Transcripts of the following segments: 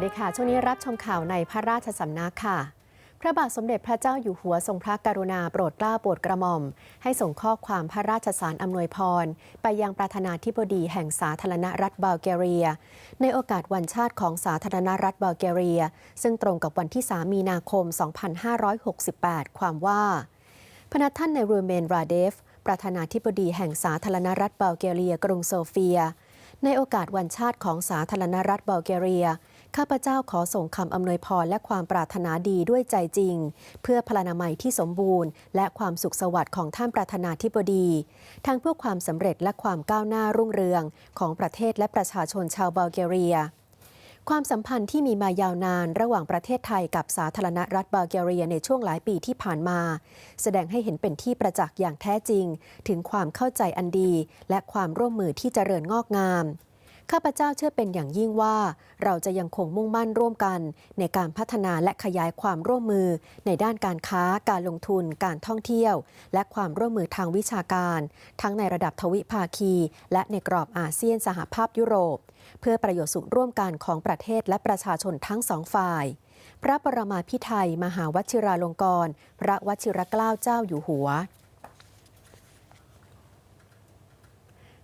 วัสดีค่ะ ช่วงนี้รับชมข่าวในพระราชสำนักค่ะ พระบาทสมเด็จพระเจ้าอยู่หัวทรงพระกรุณาโปรดเกล้าโปรดกระหม่อม ให้ส่งข้อความพระราชสารอำนวยพร ไปยังประธานาธิบดีแห่งสาธารณรัฐบัลแกเรีย ในโอกาสวันชาติของสาธารณรัฐบัลแกเรีย ซึ่งตรงกับวันที่ 3 มีนาคม 2568 ความว่าพนักท่านในรูเมนราเดฟ ประธานาธิบดีแห่งสาธารณรัฐบัลแกเรีย กรุงโซเฟีย ในโอกาสวันชาติของสาธารณรัฐบัลแกเรีย ข้าพเจ้าขอส่งคำอำนวยพรและความปรารถนาดีด้วยใจจริง เพื่อพลานามัยที่สมบูรณ์ และความสุขสวัสดิ์ของท่านประธานาธิบดี ทั้งเพื่อความสำเร็จและความก้าวหน้ารุ่งเรืองของประเทศและประชาชนชาวบัลแกเรียความสัมพันธ์ที่มีมายาวนานระหว่างประเทศไทยกับสาธารณรัฐบัลแกเรียในช่วงหลายปีที่ผ่านมา แสดงให้เห็นเป็นที่ประจักษ์อย่างแท้จริง ถึงความเข้าใจอันดี และความร่วมมือที่เจริญงอกงาม ข้าพเจ้าเชื่อเป็นอย่างยิ่งว่า เราจะยังคงมุ่งมั่นร่วมกัน ในการพัฒนาและขยายความร่วมมือ ในด้านการค้า การลงทุน การท่องเที่ยว และความร่วมมือทางวิชาการ ทั้งในระดับทวิภาคี และในกรอบอาเซียนสหภาพยุโรป เพื่อประโยชน์สุขร่วมกันของประเทศและประชาชนทั้งสองฝ่าย พระประมาพิไทยมหาวชิราลงกรณ์พระวชิรเกล้าเจ้าอยู่หัว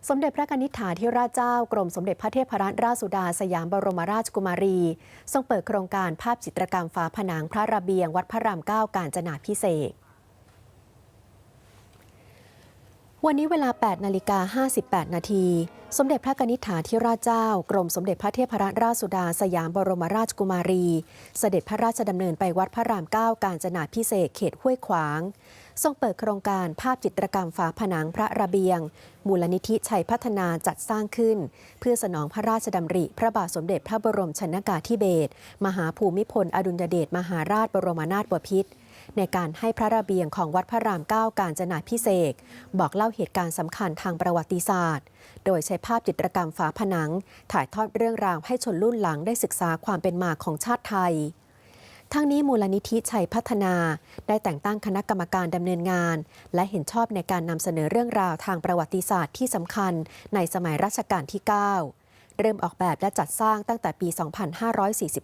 สมเด็จพระนิษฐาธิราชเจ้ากรมสมเด็จพระเทพรัตนราชสุดาสยามบรมราชกุมารี ทรงเปิดโครงการภาพจิตรกรรมฝาผนังพระระเบียงวัดพระรามเก้าการจนาพิเศษก วันนี้เวลา 8 นาฬิกา 58 นาที สมเด็จพระกนิษฐาธิราชเจ้า กรมสมเด็จพระเทพรัตนราชสุดา สยามบรมราชกุมารี เสด็จพระราชดำเนินไปวัดพระรามเก้าการจนาพิเศษเขตห้วยขวาง ทรงเปิดโครงการภาพจิตรกรรมฝาผนังพระระเบียง มูลนิธิชัยพัฒนาจัดสร้างขึ้น เพื่อสนองพระราชดำริ พระบาทสมเด็จพระบรมชนกาธิเบศรมหาภูมิพล อดุลยเดชมหาราชบรมนาถบพิตร ในการให้พระระเบียงของวัดพระรามเก้าการจนาพิเศษบอกเล่าเหตุการณ์สำคัญทางประวัติศาสตร์ โดยใช้ภาพจิตรกรรมฝาผนัง ถ่ายทอดเรื่องราวให้ชนรุ่นหลังได้ศึกษาความเป็นมาของชาติไทยทั้งนี้มูลนิธิชัยพัฒนา ได้แต่งตั้งคณะกรรมการดำเนินงาน และเห็นชอบในการนำเสนอเรื่องราวทางประวัติศาสตร์ที่สำคัญในสมัยรัชกาลที่ 9 เริ่มออกแบบและจัดสร้างตั้งแต่ปี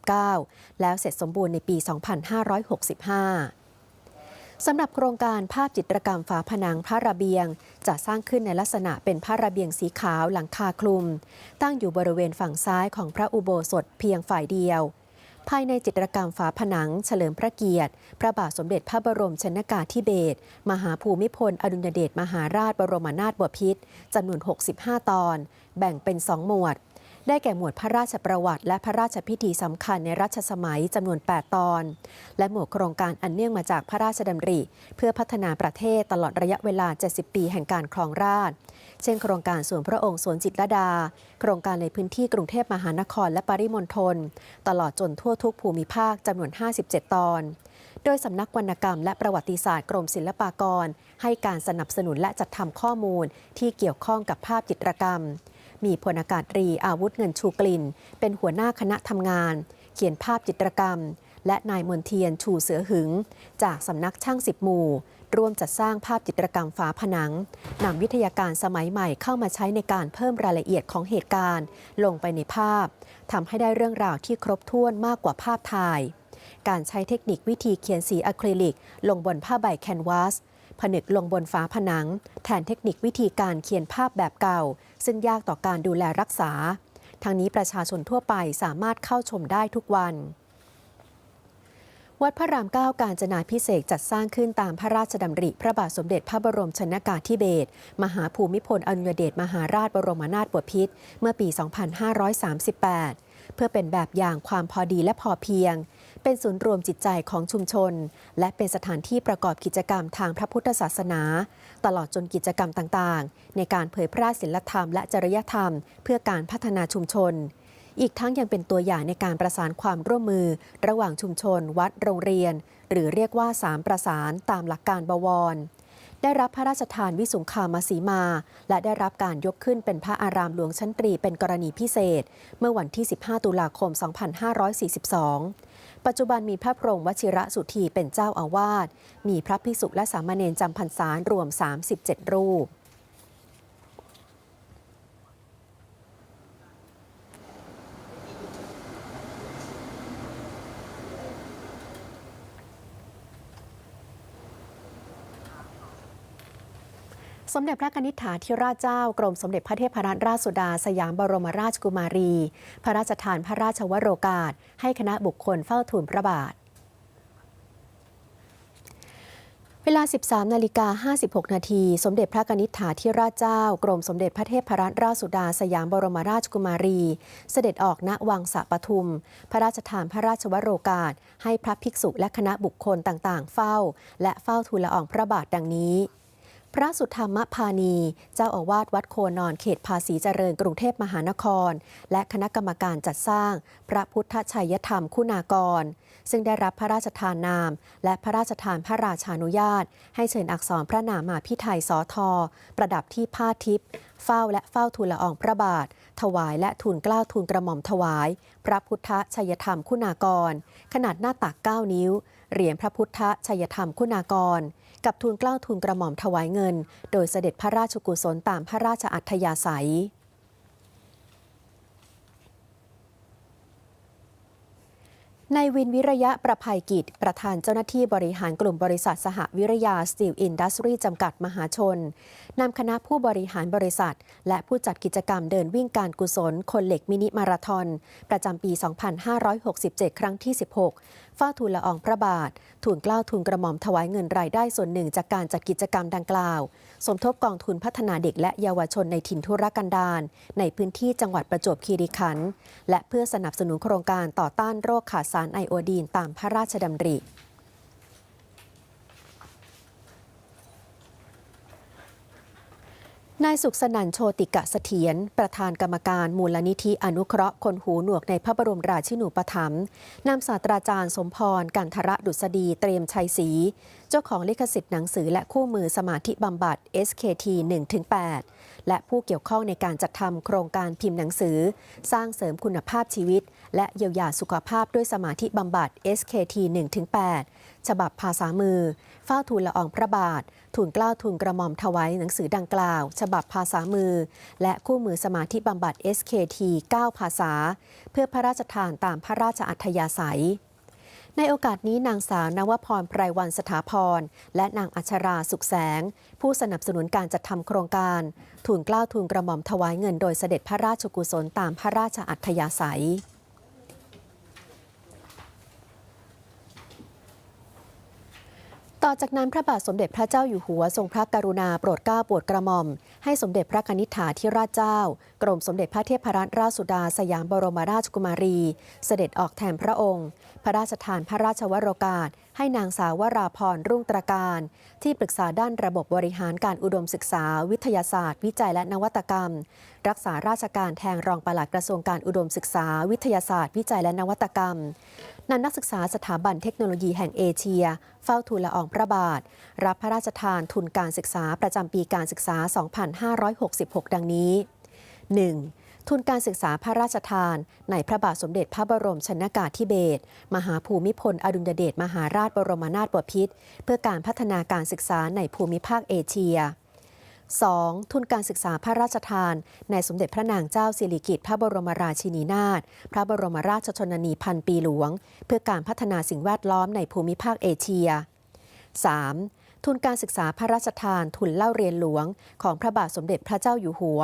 2549 แล้วเสร็จสมบูรณ์ในปี 2565 สำหรับโครงการภาพจิตรกรรมฝาผนังพระระเบียง จะสร้างขึ้นในลักษณะเป็นพระระเบียงสีขาวหลังคาคลุม ตั้งอยู่บริเวณฝั่งซ้ายของพระอุโบสถเพียงฝ่ายเดียว ภายในจิตรกรรมฝาผนังเฉลิมพระเกียรติ พระบาทสมเด็จพระบรมชนกาธิเบศรมหาภูมิพล อดุลยเดชมหาราชบรมนาถบพิตรจำนวน 65 ตอน แบ่งเป็น2หมวด ได้แก่หมวดพระราชประวัติและพระราชพิธีสำคัญในรัชสมัยจำนวน 8 ตอน และหมวดโครงการอันเนื่องมาจากพระราชดำริ เพื่อพัฒนาประเทศตลอดระยะเวลา 70 ปีแห่งการครองราชเช่นโครงการสวนพระองค์สวนจิตรดา โครงการในพื้นที่กรุงเทพมหานครและปริมณฑลตลอดจนทั่วทุกภูมิภาคจำนวน 57 ตอน โดยสำนักวรรณกรรมและประวัติศาสตร์กรมศิลปากร ให้การสนับสนุนและจัดทำข้อมูลที่เกี่ยวข้องกับภาพจิตรกรรม มีพลอากาศตรีอาวุธเงินชูกลิ่น เป็นหัวหน้าคณะทำงาน เขียนภาพจิตรกรรม และนายมนเทียนชูเสือหึง จากสำนักช่างสิบหมู่ ร่วมจัดสร้างภาพจิตรกรรมฝาผนังนำวิทยาการสมัยใหม่เข้ามาใช้ในการเพิ่มรายละเอียดของเหตุการณ์ ลงไปในภาพทำให้ได้เรื่องราวที่ครบถ้วนมากกว่าภาพถ่าย การใช้เทคนิควิธีเขียนสีอะคริลิก ลงบนผ้าใบแคนวาสผนึกลงบนฝาผนัง แทนเทคนิควิธีการเขียนภาพแบบเก่า ซึ่งยากต่อการดูแลรักษา ทางนี้ประชาชนทั่วไปสามารถเข้าชมได้ทุกวันวัดพระรามเก้าการจนาพิเศษจัดสร้างขึ้นตามพระราชดำริ พระบาทสมเด็จพระบรมชนกาธิเบศรมหาภูมิพลอดุลยเดชมหาราชบรมนาถบพิตรเมื่อปี 2538 เพื่อเป็นแบบอย่างความพอดีและพอเพียง เป็นศูนย์รวมจิตใจของชุมชน และเป็นสถานที่ประกอบกิจกรรมทางพระพุทธศาสนา ตลอดจนกิจกรรมต่างๆ ในการเผยแพร่ศีลธรรมและจริยธรรม เพื่อการพัฒนาชุมชน อีกทั้งยังเป็นตัวอย่างในการประสานความร่วมมือ ระหว่างชุมชน วัดโรงเรียน หรือเรียกว่าสามประสานตามหลักการบวรได้รับพระราชทานวิสุงคามาสีมา และได้รับการยกขึ้นเป็นพระอารามหลวงชั้นตรีเป็นกรณีพิเศษ เมื่อวันที่ 15 ตุลาคม 2542 ปัจจุบันมีพระพรหมวชิระสุธีเป็นเจ้าอาวาส มีพระภิกษุและสามเณรจำพรรษารวม 37 รูป สมเด็จพระนิษฐาธิราชเจ้ากรมสมเด็จพระเทพรัตนราชสุดา สยามบรมราชกุมารี พระราชทานพระราชวโรกาส ให้คณะบุคคลเฝ้าทูลพระบาทเวลา 13 นาฬิกา 56 นาที สมเด็จพระนิษฐาธิราชเจ้า กรมสมเด็จพระเทพรัตนราชสุดา สยามบรมราชกุมารี เสด็จออกณวังสะปทุม พระราชทานพระราชวโรกาส ให้พระภิกษุและคณะบุคคลต่างๆ เฝ้า และเฝ้าทูลละอองพระบาทดังนี้ พระสุธรรมพานี เจ้าอาวาสวัดโคนอนเขตภาษีเจริญกรุงเทพมหานคร และคณะกรรมการจัดสร้าง พระพุทธชัยธรรมคุณากร ซึ่งได้รับพระราชทานนาม และพระราชทานพระราชานุญาต ให้เชิญอักษรพระนามาพิไทยสอทอประดับที่ผ้าทิพย์เฝ้าและเฝ้าทูลละอองพระบาท ถวายและทูลกล้าทูลกระหม่อมถวาย พระพุทธชัยธรรมคุณากร ขนาดหน้าตัก 9 นิ้ว เหรียญพระพุทธชัยธรรมคุณากร กับทูลกล้าทูลกระหม่อมถวายเงิน โดยเสด็จพระราชกุศลตามพระราชอัธยาศัย นายวินวิระยะประภัยกิจ ประธานเจ้าหน้าที่บริหารกลุ่มบริษัทสหวิรยาสตีลอินดัสทรีจำกัดมหาชน นำคณะผู้บริหารบริษัท และผู้จัดกิจกรรมเดินวิ่งการกุศล คนเหล็กมินิมาราทอน ประจำปี 2567 ครั้งที่ 16ฝ้าทูลละอองพระบาท ทูลเกล้าทูลกระหม่อมถวายเงินรายได้ส่วนหนึ่งจากการจัดกิจกรรมดังกล่าว สมทบกองทุนพัฒนาเด็กและเยาวชนในถิ่นทุรกันดารในพื้นที่จังหวัดประจวบคีรีขันธ์และเพื่อสนับสนุนโครงการต่อต้านโรคขาดสารไอโอดีนตามพระราชดำริ นายสุขสนันโชติกะเสถียรประธานกรรมการมูลนิธิอนุเคราะห์คนหูหนวกในพระบรมราชินูปถัมภ์นำศาสตราจารย์สมพรกันทระดุษฎีเตรียมชัยศรีเจ้าของลิขสิทธิ์หนังสือและคู่มือสมาธิบำบัด SKT 1-8 และผู้เกี่ยวข้องในการจัดทำโครงการพิมพ์หนังสือ สร้างเสริมคุณภาพชีวิต และเยียวยาสุขภาพด้วยสมาธิบำบัด SKT 1-8 ฉบับภาษามือเฝ้าทูลละอองพระบาท ทูลกล้าวทูลกระหม่อมถวายหนังสือดังกล่าว ฉบับภาษามือ และคู่มือสมาธิบำบัด SKT 9 ภาษา เพื่อพระราชทานตามพระราชอัธยาศัยในโอกาสนี้นางสาวนวพรไพรวันสถาพร และนางอัชราสุขแสง ผู้สนับสนุนการจัดทำโครงการทูลกล้าวทูลกระหม่อมถวายเงินโดยเสด็จพระราชกุศลตามพระราชอัธยาศัย ต่อจากนั้นพระบาทสมเด็จพระเจ้าอยู่หัวทรงพระกรุณาโปรดเกล้าโปรดกระหม่อม ให้สมเด็จพระนิษฐาธิราชเจ้า กรมสมเด็จพระเทพรัตนราชสุดาสยามบรมราชกุมารี เสด็จออกแทนพระองค์ พระราชทานพระราชวโรกาส ให้นางสาววราพรรุ่งตรการ ที่ปรึกษาด้านระบบบริหารการอุดมศึกษา วิทยาศาสตร์ วิจัยและนวัตกรรม รักษาราชการแทนรองปลัดกระทรวงการอุดมศึกษา วิทยาศาสตร์ วิจัยและนวัตกรรมนันนักศึกษาสถาบันเทคโนโลยีแห่งเอเชีย เฝ้าทูลละอองพระบาท รับพระราชทานทุนการศึกษาประจำปีการศึกษา 2566 ดังนี้ 1. ทุนการศึกษาพระราชทาน ในพระบาทสมเด็จพระบรมชนากาธิเบศรมหาภูมิพล อดุลยเดชมหาราชบรมนาถบพิตรเพื่อการพัฒนาการศึกษาในภูมิภาคเอเชีย 2. ทุนการศึกษาพระราชทาน ในสมเด็จพระนางเจ้าสิริกิติ์พระบรมราชินีนาถ พระบรมราชชนนีพันปีหลวง เพื่อการพัฒนาสิ่งแวดล้อมในภูมิภาคเอเชีย 3. ทุนการศึกษาพระราชทานทุนเล่าเรียนหลวง ของพระบาทสมเด็จพระเจ้าอยู่หัว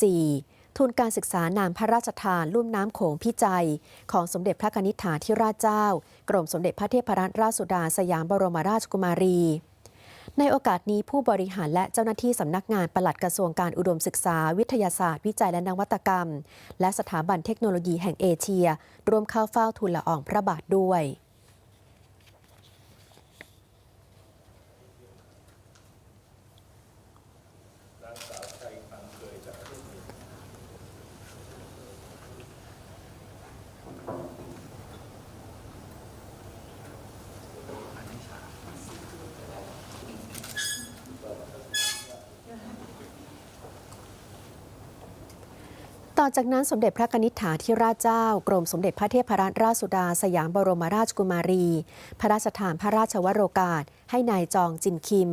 4. ทุนการศึกษานามพระราชทานลุ่มน้ำโขงพิจัย ของสมเด็จพระนิษฐาธิราชเจ้า กรมสมเด็จพระเทพรัตนราชสุดาสยามบรมราชกุมารีในโอกาสนี้ผู้บริหารและเจ้าหน้าที่สำนักงานปลัดกระทรวงการอุดมศึกษา วิทยาศาสตร์ วิจัยและนวัตกรรม และสถาบันเทคโนโลยีแห่งเอเชีย ร่วมเข้าเฝ้าทูลละอองพระบาทด้วย ต่อจากนั้นสมเด็จพระนิษฐาธิราชเจ้ากรมสมเด็จพระเทพรัตนราชสุดา สยามบรมราชกุมารี พระราชทานพระราชวโรกาส ให้นายจองจินคิม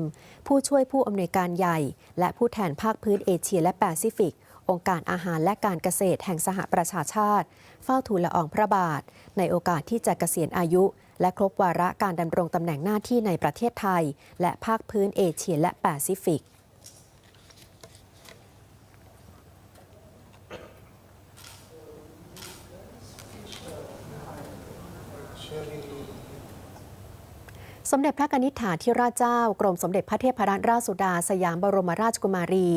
ผู้ช่วยผู้อำนวยการใหญ่ และผู้แทนภาคพื้นเอเชียและแปซิฟิก องค์การอาหารและการเกษตรแห่งสหประชาชาติ เฝ้าทูลละอองพระบาท ในโอกาสที่จะเกษียณอายุ และครบวาระการดำรงตำแหน่งหน้าที่ในประเทศไทย และภาคพื้นเอเชียและแปซิฟิก สมเด็จพระนิษฐาธิราชเจ้า กรมสมเด็จพระเทพรัตนราชสุดา สยามบรมราชกุมารี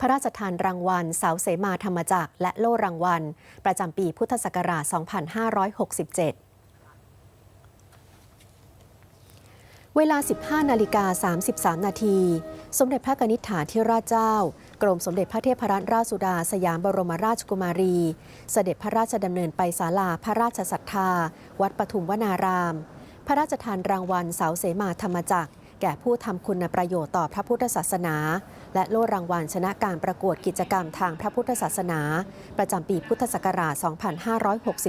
พระราชทานรางวัล สาวเสมาธรรมจักรและโล่รางวัล ประจำปีพุทธศักราช 2567เวลา 15 นาฬิกา 33 นาที สมเด็จพระนิษฐาธิราชเจ้า กรมสมเด็จพระเทพรัตนราชสุดา สยามบรมราชกุมารี เสด็จพระราชดำเนินไปศาลาพระราชศรัทธา วัดปทุมวนาราม พระราชทานรางวัลเสาเสมาธรรมจักร แก่ผู้ทำคุณประโยชน์ต่อพระพุทธศาสนา และโล่รางวัลชนะการประกวดกิจกรรมทางพระพุทธศาสนา ประจำปีพุทธศักราช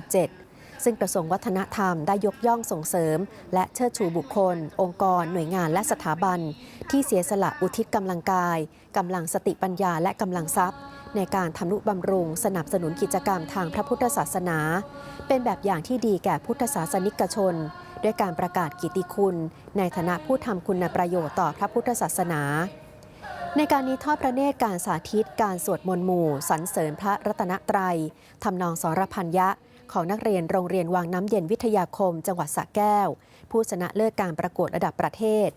2567ซึ่งกระทรวงวัฒนธรรมได้ยกย่องส่งเสริม และเชิดชูบุคคล องค์กร หน่วยงานและสถาบัน ที่เสียสละอุทิศกำลังกายกำลังสติปัญญาและกำลังทรัพย์ ในการทำนุบำรุง สนับสนุนกิจกรรมทางพระพุทธศาสนา เป็นแบบอย่างที่ดีแก่พุทธศาสนิกชน ด้วยการประกาศกิติคุณ ในฐานะผู้ทำคุณประโยชน์ต่อพระพุทธศาสนา ในการนี้ทอดพระเนตรการสาธิตการสวดมนต์หมู่สรรเสริญพระรัตนตรัยทำนองสรพันยะ ของนักเรียนโรงเรียนวังน้ำเย็นวิทยาคม จังหวัดสระแก้ว ผู้ชนะเลิศการประกวดระดับประเทศ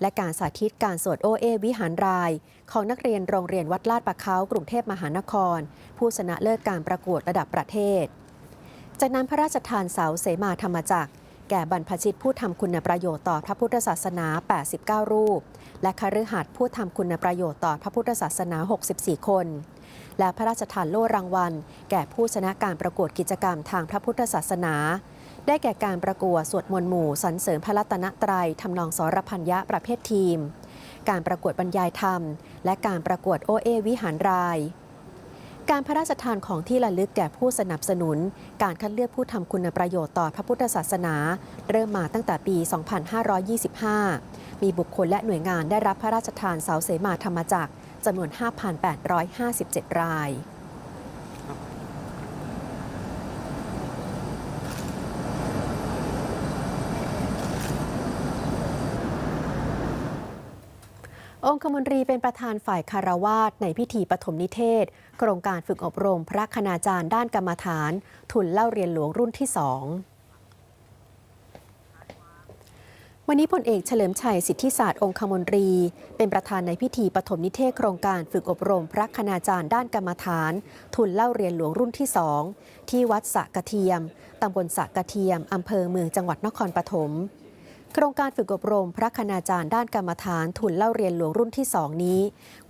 และการสาธิตการสวดโอเอวิหารราย ของนักเรียนโรงเรียนวัดลาดประเขากรุงเทพมหานคร ผู้ชนะเลิศการประกวดระดับประเทศจากนั้นพระราชทานเสาเสมาธรรมจักร แก่บรรพชิตผู้ทำคุณประโยชน์ต่อพระพุทธศาสนา 89 รูป และคฤหัสถ์ผู้ทำคุณประโยชน์ต่อพระพุทธศาสนา 64 คน และพระราชทานโล่รางวัล แก่ผู้ชนะการประกวดกิจกรรมทางพระพุทธศาสนา ได้แก่การประกวดสวดมนต์หมู่สรรเสริญพระรัตนตรัยทำนองสรพันยะประเภททีม การประกวดบรรยายธรรม และการประกวดโอเอวิหารราย การพระราชทานของที่ระลึกแก่ผู้สนับสนุน การคัดเลือกผู้ทำคุณประโยชน์ต่อพระพุทธศาสนา เริ่มมาตั้งแต่ปี 2525 มีบุคคลและหน่วยงานได้รับพระราชทานเสาเสมาธรรมจักรจำนวน 5,857 ราย องคมนตรีเป็นประธานฝ่ายคารวาสในพิธีปฐมนิเทศ โครงการฝึกอบรมพระคณาจารย์ด้านกรรมฐาน ทุนเล่าเรียนหลวงรุ่นที่สองวันนี้พลเอกเฉลิมชัยสิทธิศาสตร์องคมนตรี เป็นประธานในพิธีปฐมนิเทศโครงการฝึกอบรมพระคณาจารย์ด้านกรรมฐาน ทุนเล่าเรียนหลวงรุ่นที่สองที่วัดสะกระเทียมตำบลสะกระเทียมอำเภอเมืองจังหวัดนครปฐม โครงการฝึกอบรมพระคณาจารย์ด้านกรรมฐานทุนเล่าเรียนหลวงรุ่นที่สองนี้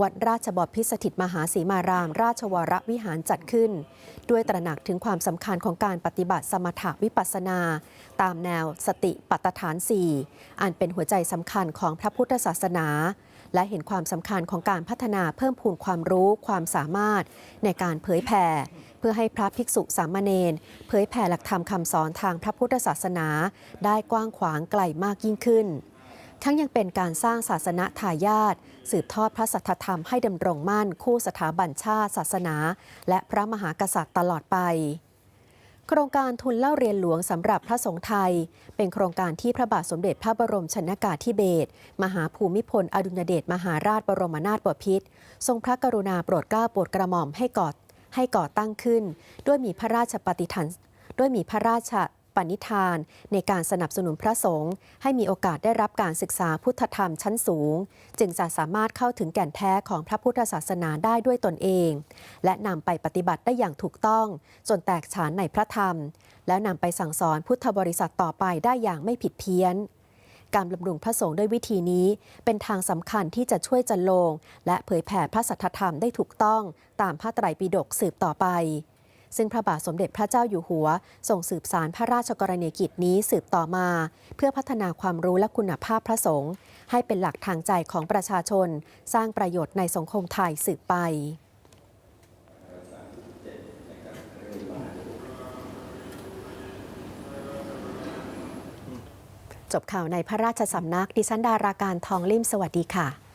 วัดราชบพิสถิตมหาสีมาราม ราชวรวิหารจัดขึ้น ด้วยตระหนักถึงความสำคัญของการปฏิบัติสมถะวิปัสนา ตามแนวสติปัฏฐาน 4 อันเป็นหัวใจสำคัญของพระพุทธศาสนา และเห็นความสำคัญของการพัฒนาเพิ่มพูนความรู้ความสามารถในการเผยแผ่ เพื่อให้พระภิกษุสามเณรเผยแผ่หลักธรรมคำสอนทางพระพุทธศาสนา ได้กว้างขวางไกลมากยิ่งขึ้น ทั้งยังเป็นการสร้างศาสนาทายาทสืบทอดพระสัทธรรมให้ดำรงมั่นคู่สถาบันชาติศาสนา และพระมหากษัตริย์ตลอดไป โครงการทุนเล่าเรียนหลวงสำหรับพระสงฆ์ไทย เป็นโครงการที่พระบาทสมเด็จพระบรมชนากาธิเบศรมหาภูมิพล อดุญเดชมหาราชบรมนาถบพิตรทรงพระกรุณาโปรดเกล้าโปรดกระหม่อมให้ก่อให้ก่อตั้งขึ้น ด้วยมีพระราชปฏิฐานด้วยมีพระราช ปณิธาน ในการสนับสนุนพระสงฆ์ให้มีโอกาสได้รับการศึกษาพุทธธรรมชั้นสูง จึงจะสามารถเข้าถึงแก่นแท้ของพระพุทธศาสนาได้ด้วยตนเอง และนำไปปฏิบัติได้อย่างถูกต้อง จนแตกฉานในพระธรรม แล้วนำไปสั่งสอนพุทธบริษัทต่อไปได้อย่างไม่ผิดเพี้ยนการบำรุงพระสงฆ์ด้วยวิธีนี้ เป็นทางสำคัญที่จะช่วยจันโลง และเผยแผ่พระสัทธรรมได้ถูกต้องตามพระไตรปิฎกสืบต่อไป ซึ่งพระบาทสมเด็จพระเจ้าอยู่หัวส่งสืบสารพระราชกรณียกิจนี้สืบต่อมา เพื่อพัฒนาความรู้และคุณภาพพระสงฆ์ให้เป็นหลักทางใจของประชาชน สร้างประโยชน์ในสังคมไทยสืบไปจบข่าวในพระราชสำนัก ดิฉันดาราการทองลิ่มสวัสดีค่ะ